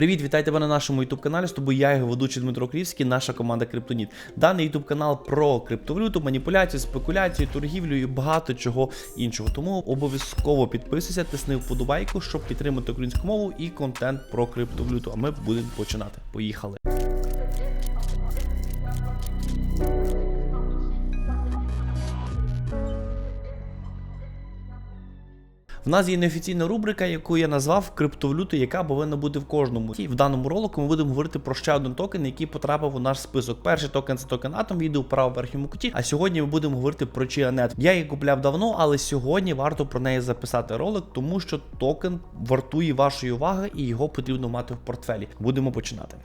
Привіт, вітаю тебе на нашому youtube каналі. З тобою я його ведучий Дмитро Крівський, наша команда Криптоніт. Даний youtube канал про криптовалюту, маніпуляцію, спекуляцію, торгівлю і багато чого іншого. Тому обов'язково підписуйся, тисни вподобайку, щоб підтримати українську мову і контент про криптовалюту. А ми будемо починати. Поїхали. В нас є неофіційна рубрика, яку я назвав криптовалюти, яка повинна бути в кожному. І в даному ролику ми будемо говорити про ще один токен, який потрапив у наш список. Перший токен це токен Atom, відео в верхньому куті. А сьогодні ми будемо говорити про Chianet. Я її купляв давно, але сьогодні варто про неї записати ролик, тому що токен вартує вашої уваги і його потрібно мати в портфелі. Будемо починати.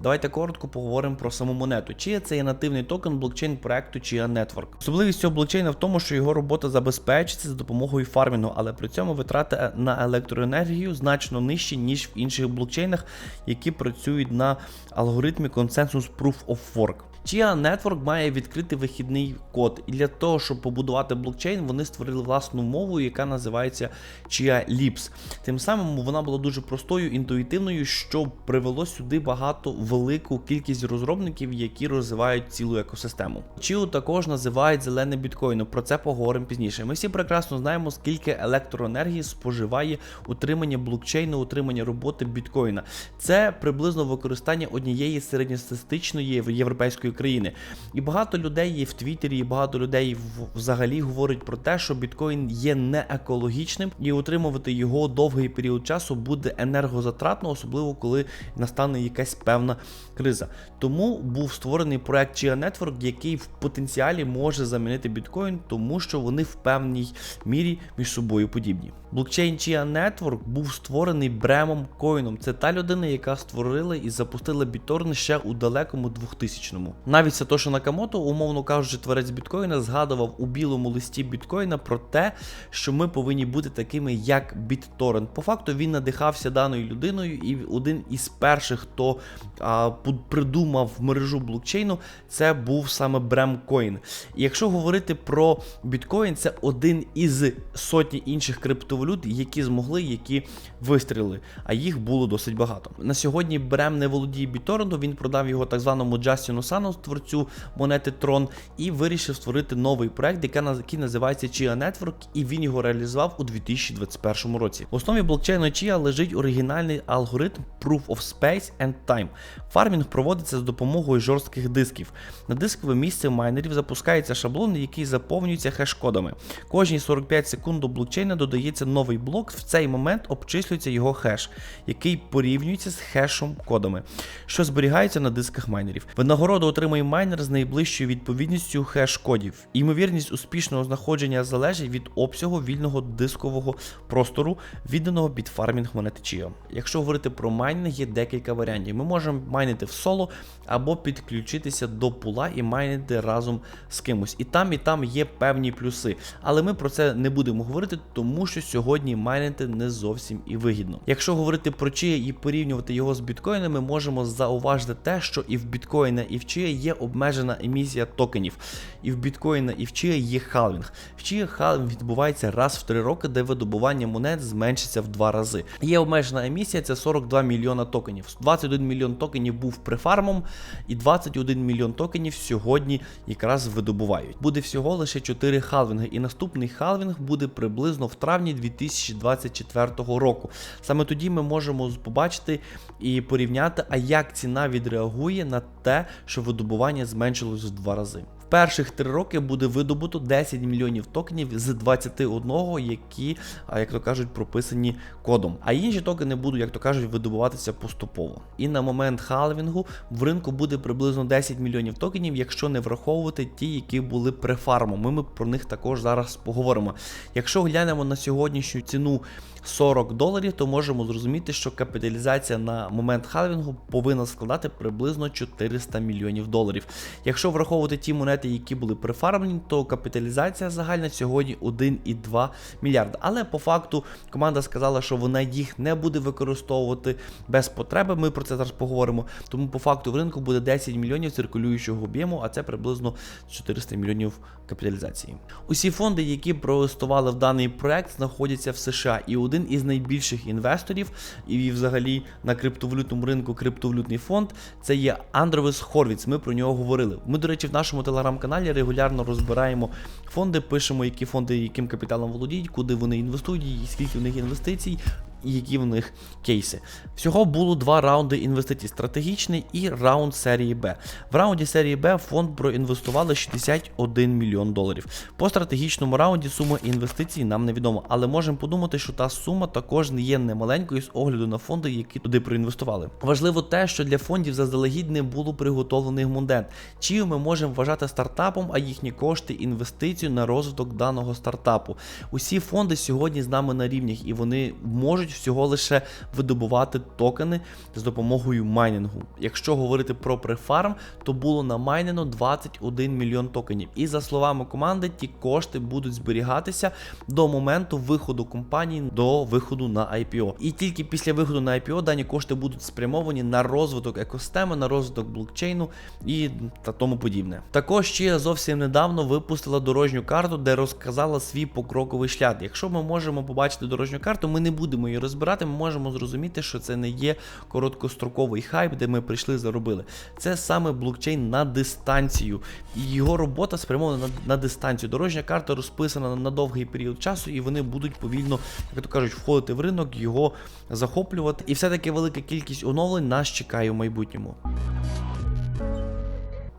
Давайте коротко поговоримо про саму монету. Чи це є нативний токен блокчейн проекту Chia Network. Особливість цього блокчейна в тому, що його робота забезпечиться за допомогою фармінгу, але при цьому витрати на електроенергію значно нижчі, ніж в інших блокчейнах, які працюють на алгоритмі консенсус Proof of Work. Chia Network має відкритий вихідний код, і для того, щоб побудувати блокчейн, вони створили власну мову, яка називається Chia Lips. Тим самим вона була дуже простою, інтуїтивною, що привело сюди багато велику кількість розробників, які розвивають цілу екосистему. Chia також називають зелене біткоїном. Про це поговоримо пізніше. Ми всі прекрасно знаємо, скільки електроенергії споживає утримання блокчейну, утримання роботи біткоїна. Це приблизно використання однієї середньостатистичної європейської країни. І багато людей є в Твіттері, і багато людей взагалі говорять про те, що біткоін є не екологічним, і утримувати його довгий період часу буде енергозатратно, особливо коли настане якась певна криза. Тому був створений проект Chia Network, який в потенціалі може замінити біткоін, тому що вони в певній мірі між собою подібні. Блокчейн Chia Network був створений Бремом Коїном. Це та людина, яка створила і запустила BitTorrent ще у далекому 2000-му. Навіть Сатоші Накамото, умовно кажучи, творець біткоїна, згадував у білому листі біткоїна про те, що ми повинні бути такими, як BitTorrent. По факту він надихався даною людиною, і один із перших, хто а, придумав мережу блокчейну, це був саме Брем Коін. І якщо говорити про біткоін, це один із сотні інших криптовалют, які змогли, які вистрілили. А їх було досить багато. На сьогодні Брем не володіє біторентом, він продав його так званому Джастіну Сану, творцю монети Tron, і вирішив створити новий проект, який називається Chia Network, і він його реалізував у 2021 році. В основі блокчейну Chia лежить оригінальний алгоритм Proof of Space and Time. Фармінг проводиться з допомогою жорстких дисків. На дискове місце майнерів запускається шаблон, який заповнюється хеш-кодами. Кожні 45 секунд до блокчейна додається новий блок. В цей момент обчислюється його хеш, який порівнюється з хешом кодами, що зберігаються на дисках майнерів. Винагороду отримує майнер з найближчою відповідністю хеш-кодів. Ймовірність успішного знаходження залежить від обсягу вільного дискового простору, відданого під фармінг монети Chia. Якщо говорити про майнінг, є декілька варіантів. Ми можемо майнити в соло або підключитися до пула і майнити разом з кимось. І там, і там є певні плюси. Але ми про це не будемо говорити, тому що сьогодні майнити не зовсім і вигідно. Якщо говорити про Chia і порівнювати його з біткоїном, ми можемо зауважити те, що і в біткоїна, і в Chia є обмежена емісія токенів. І в біткоїна, і в Chia є халвінг. В Chia халвінг відбувається раз в 3 роки, де видобування монет зменшиться в 2 рази. Є обмежена емісія, це 42 мільйона токенів. 21 мільйон токенів був префармом, і 21 мільйон токенів сьогодні якраз видобувають. Буде всього лише 4 халвінги, і наступний халвінг буде приблизно в травні 2024 року. Саме тоді ми можемо побачити і порівняти, а як ціна відреагує на те, що видобування зменшилось в два рази. Перших 3 роки буде видобуто 10 мільйонів токенів з 21, які, як то кажуть, прописані кодом. А інші токени будуть, як то кажуть, видобуватися поступово. І на момент халвінгу в ринку буде приблизно 10 мільйонів токенів, якщо не враховувати ті, які були префармом. Ми про них також зараз поговоримо. Якщо глянемо на сьогоднішню ціну 40 доларів, то можемо зрозуміти, що капіталізація на момент халвінгу повинна складати приблизно 400 мільйонів доларів. Якщо враховувати ті монети, які були прифармлені, то капіталізація загальна сьогодні 1,2 мільярда. Але по факту команда сказала, що вона їх не буде використовувати без потреби. Ми про це зараз поговоримо. Тому по факту в ринку буде 10 мільйонів циркулюючого об'єму, а це приблизно 400 мільйонів капіталізації. Усі фонди, які проінвестували в даний проект, знаходяться в США, і один із найбільших інвесторів і взагалі на криптовалютному ринку криптовалютний фонд. Це є Андровис Хорвіц. Ми про нього говорили. Ми, до речі, в нашому телеграм-каналі регулярно розбираємо фонди, пишемо, які фонди яким капіталом володіють, куди вони інвестують, скільки в них інвестицій. Які в них кейси. Всього було два раунди інвестицій: стратегічний і раунд серії Б. В раунді серії Б фонд проінвестували 61 мільйон доларів. По стратегічному раунді сума інвестицій нам невідома, але можемо подумати, що та сума також не є немаленькою з огляду на фонди, які туди проінвестували. Важливо те, що для фондів заздалегідь не було приготовлених мондент. Чию ми можемо вважати стартапом, а їхні кошти інвестицію на розвиток даного стартапу. Усі фонди сьогодні з нами на рівнях, і вони можуть всього лише видобувати токени з допомогою майнінгу. Якщо говорити про префарм, то було намайнено 21 мільйон токенів. І за словами команди, ті кошти будуть зберігатися до моменту виходу компанії до виходу на IPO. І тільки після виходу на IPO дані кошти будуть спрямовані на розвиток екосистеми, на розвиток блокчейну і та тому подібне. Також ще зовсім недавно випустила дорожню карту, де розказала свій покроковий шлях. Якщо ми можемо побачити дорожню карту, ми не будемо її розбирати. Ми можемо зрозуміти, що це не є короткостроковий хайп, де ми прийшли заробили. Це саме блокчейн на дистанцію, і його робота спрямована на, на дистанцію. Дорожня карта розписана на довгий період часу, і вони будуть повільно, як то кажуть, входити в ринок, його захоплювати. І все-таки велика кількість оновлень нас чекає в майбутньому.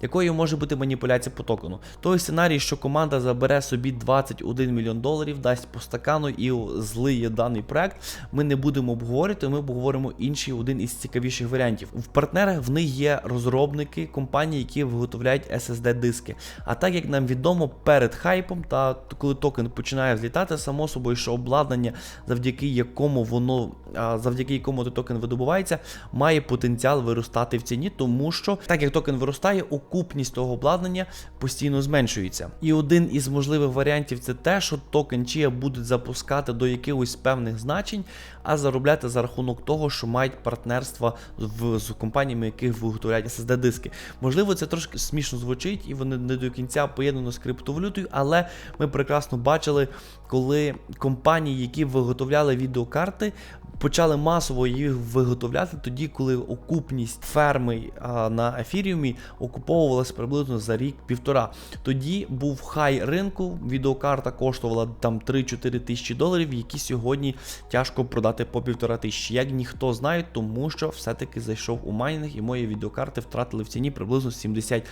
Якою може бути маніпуляція по токену? Той сценарій, що команда забере собі 21 мільйон доларів, дасть по стакану і злиє даний проект, ми не будемо обговорювати, ми обговоримо інший один із цікавіших варіантів. В партнерах в них є розробники компанії, які виготовляють SSD-диски. А так як нам відомо, перед хайпом та коли токен починає злітати, само собою, що обладнання, завдяки якому воно, завдяки якому той токен видобувається, має потенціал виростати в ціні, тому що так як токен виростає, окупність того обладнання постійно зменшується. І один із можливих варіантів це те, що токен Chia будуть запускати до якихось певних значень, а заробляти за рахунок того, що мають партнерства в, з компаніями, яких виготовляють SSD-диски. Можливо, це трошки смішно звучить, і вони не до кінця поєднано з криптовалютою, але ми прекрасно бачили, коли компанії, які виготовляли відеокарти, почали масово їх виготовляти тоді, коли окупність ферми на ефіріумі окуповувалася приблизно за рік-півтора. Тоді був хай ринку, відеокарта коштувала там 3-4 тисячі доларів, які сьогодні тяжко продати по півтора тисячі. Як ніхто знає, тому що все-таки зайшов у майнінг і мої відеокарти втратили в ціні приблизно 70%.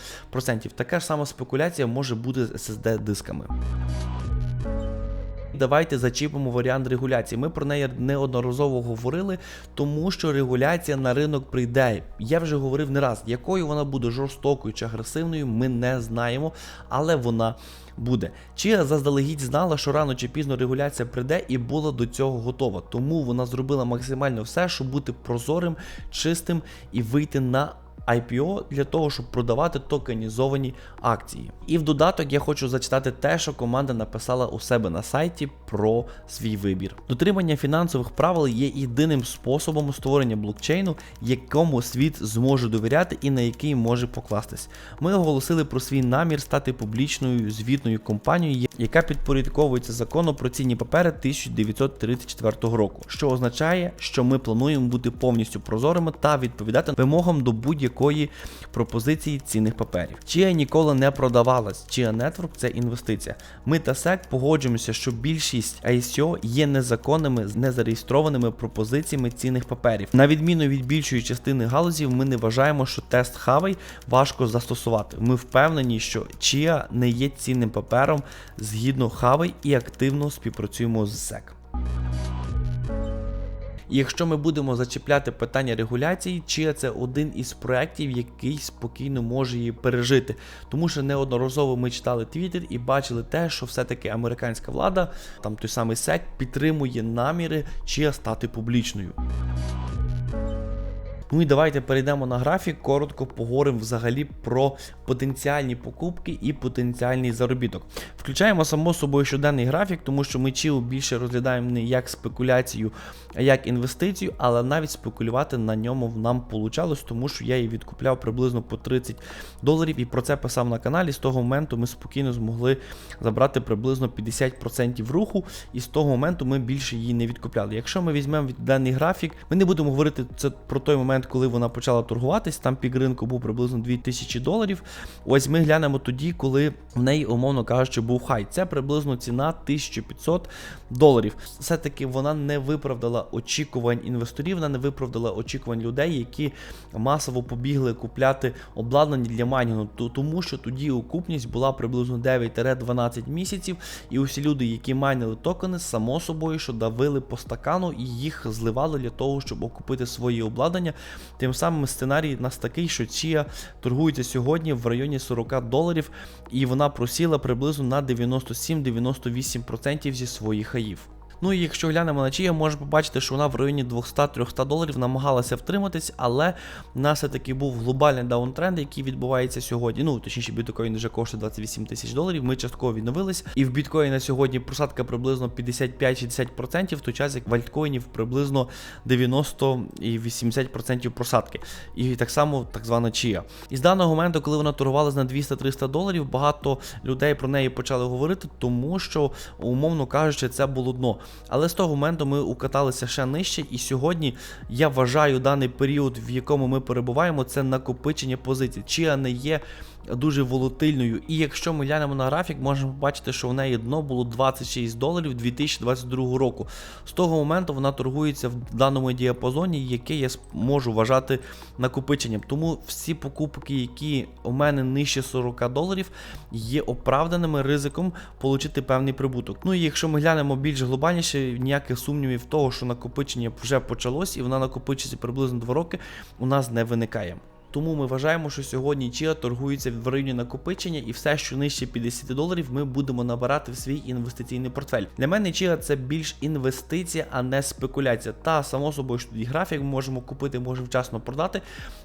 Така ж сама спекуляція може бути з SSD-дисками. Давайте зачіпимо варіант регуляції. Ми про неї неодноразово говорили, тому що регуляція на ринок прийде. Я вже говорив не раз, якою вона буде жорстокою чи агресивною, ми не знаємо, але вона буде. Чи заздалегідь знала, що рано чи пізно регуляція прийде і була до цього готова. Тому вона зробила максимально все, щоб бути прозорим, чистим і вийти на. IPO для того, щоб продавати токенізовані акції. І в додаток я хочу зачитати те, що команда написала у себе на сайті про свій вибір. Дотримання фінансових правил є єдиним способом створення блокчейну, якому світ зможе довіряти і на який може покластись. Ми оголосили про свій намір стати публічною звітною компанією, яка підпорядковується закону про цінні папери 1934 року, що означає, що ми плануємо бути повністю прозорими та відповідати вимогам до будь-якого будь-якої пропозиції цінних паперів. Chia ніколи не продавалась. Chia Network – це інвестиція. Ми та SEC погоджуємося, що більшість ICO є незаконними, незареєстрованими пропозиціями цінних паперів. На відміну від більшої частини галузів, ми не вважаємо, що тест Хавей важко застосувати. Ми впевнені, що Chia не є цінним папером згідно Хавей і активно співпрацюємо з SEC. І якщо ми будемо зачіпляти питання регуляції, чи це один із проєктів, який спокійно може її пережити. Тому що неодноразово ми читали твіттер і бачили те, що все-таки американська влада, там той самий СЕК, підтримує наміри чи стати публічною. Ну і давайте перейдемо на графік, коротко поговоримо взагалі про потенціальні покупки і потенціальний заробіток. Включаємо само собою щоденний графік, тому що ми чіл більше розглядаємо не як спекуляцію, а як інвестицію, але навіть спекулювати на ньому нам получалось, тому що я її відкупляв приблизно по 30 доларів і про це писав на каналі. З того моменту ми спокійно змогли забрати приблизно 50% руху, і з того моменту ми більше її не відкупляли. Якщо ми візьмемо даний графік, ми не будемо говорити це про той момент, коли вона почала торгуватись. Там пік ринку був приблизно 2000 доларів. Ось ми глянемо тоді, коли в неї, умовно кажучи, був хай. Це приблизно ціна 1500 доларів. Все-таки вона не виправдала очікувань інвесторів, вона не виправдала очікувань людей, які масово побігли купляти обладнання для майнінгу, тому що тоді окупність була приблизно 9-12 місяців, і усі люди, які майнили токени, само собою, що давили по стакану і їх зливали для того, щоб окупити свої обладнання. Тим самим сценарій у нас такий, що Чія торгується сьогодні в районі 40 доларів, і вона просіла приблизно на 97-98% зі своїх хаїв. Ну і якщо глянемо на Чія, можемо побачити, що вона в районі 200-300 доларів намагалася втриматись, але в нас все-таки був глобальний даунтренд, який відбувається сьогодні. Ну, точніше, біткоін вже коштує 28 тисяч доларів. Ми частково відновились. І в біткоїна сьогодні просадка приблизно 55-60%, в той час як в альткоїнів приблизно 90 і 80% просадки. І так само так звана Чія. І з даного моменту, коли вона торгувалась на 200-300 доларів, багато людей про неї почали говорити, тому що, умовно кажучи, це було дно. Але з того моменту ми укаталися ще нижче, і сьогодні я вважаю даний період, в якому ми перебуваємо, це накопичення позицій. Чия не є дуже волатильною. І якщо ми глянемо на графік, можемо побачити, що в неї дно було 26 доларів 2022 року. З того моменту вона торгується в даному діапазоні, який я можу вважати накопиченням. Тому всі покупки, які у мене нижче 40 доларів, є оправданими ризиком отримати певний прибуток. Ну і якщо ми глянемо більш глобальніше, ніяких сумнівів того, що накопичення вже почалось, і вона накопичиться приблизно 2 роки, у нас не виникає. Тому ми вважаємо, що сьогодні Чіа торгується в районі накопичення, і все, що нижче 50 доларів, ми будемо набирати в свій інвестиційний портфель. Для мене Чіа це більш інвестиція, а не спекуляція. Та само собою, що тоді графік ми можемо купити, можемо вчасно продати.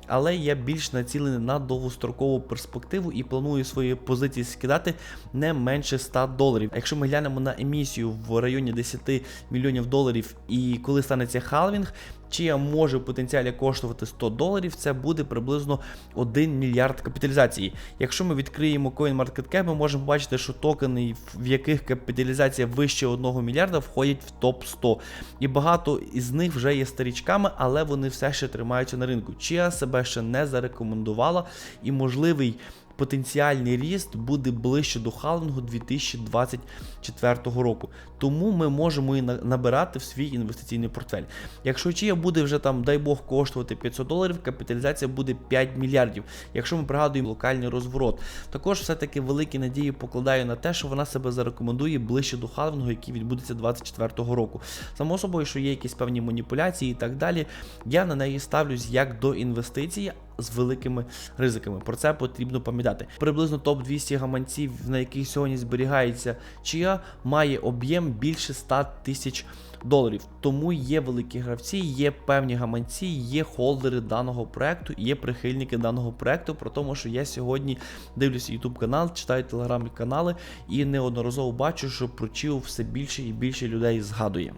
Але я більш націлений на довгострокову перспективу і планую свої позиції скидати не менше 100 доларів. Якщо ми глянемо на емісію в районі 10 мільйонів доларів, і коли станеться халвінг. Чия може в потенціалі коштувати 100 доларів, це буде приблизно 1 мільярд капіталізації. Якщо ми відкриємо CoinMarketCap, ми можемо бачити, що токени, в яких капіталізація вище 1 мільярда, входять в топ 100. І багато із них вже є старічками, але вони все ще тримаються на ринку. Чия себе ще не зарекомендувала і можливий. Потенціальний ріст буде ближче до халвінгу 2024 року. Тому ми можемо і набирати в свій інвестиційний портфель. Якщо Чия буде вже там, дай Бог, коштувати 500 доларів, капіталізація буде 5 мільярдів. Якщо ми пригадуємо локальний розворот, також все-таки великі надії покладаю на те, що вона себе зарекомендує ближче до халвінгу, який відбудеться 2024 року. Само собою, що є якісь певні маніпуляції і так далі. Я на неї ставлюсь як до інвестиції. З великими ризиками. Про це потрібно пам'ятати. Приблизно топ 200 гаманців, на яких сьогодні зберігається чия, має об'єм більше 100 тисяч доларів. Тому є великі гравці, є певні гаманці, є холдери даного проекту, є прихильники даного проекту. Про тому, що я сьогодні дивлюся YouTube канал, читаю телеграм-канали і неодноразово бачу, що про Чіо все більше і більше людей згадує.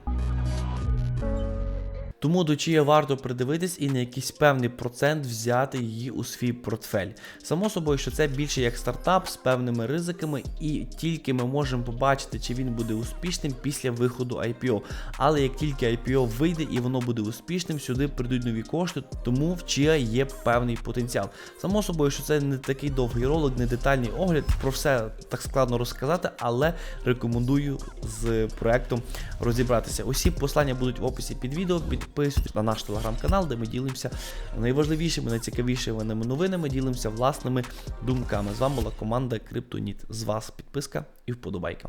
Тому до чия варто придивитись і на якийсь певний процент взяти її у свій портфель. Само собою, що це більше як стартап з певними ризиками, і тільки ми можемо побачити, чи він буде успішним після виходу IPO. Але як тільки IPO вийде і воно буде успішним, сюди прийдуть нові кошти, тому в чия є певний потенціал. Само собою, що це не такий довгий ролик, не детальний огляд. Про все так складно розказати, але рекомендую з проектом розібратися. Усі послання будуть в описі під відео. Підписуйтесь на наш телеграм-канал, де ми ділимося найважливішими, найцікавішими новинами, ділимося власними думками. З вами була команда Криптоніт. З вас підписка і вподобайка.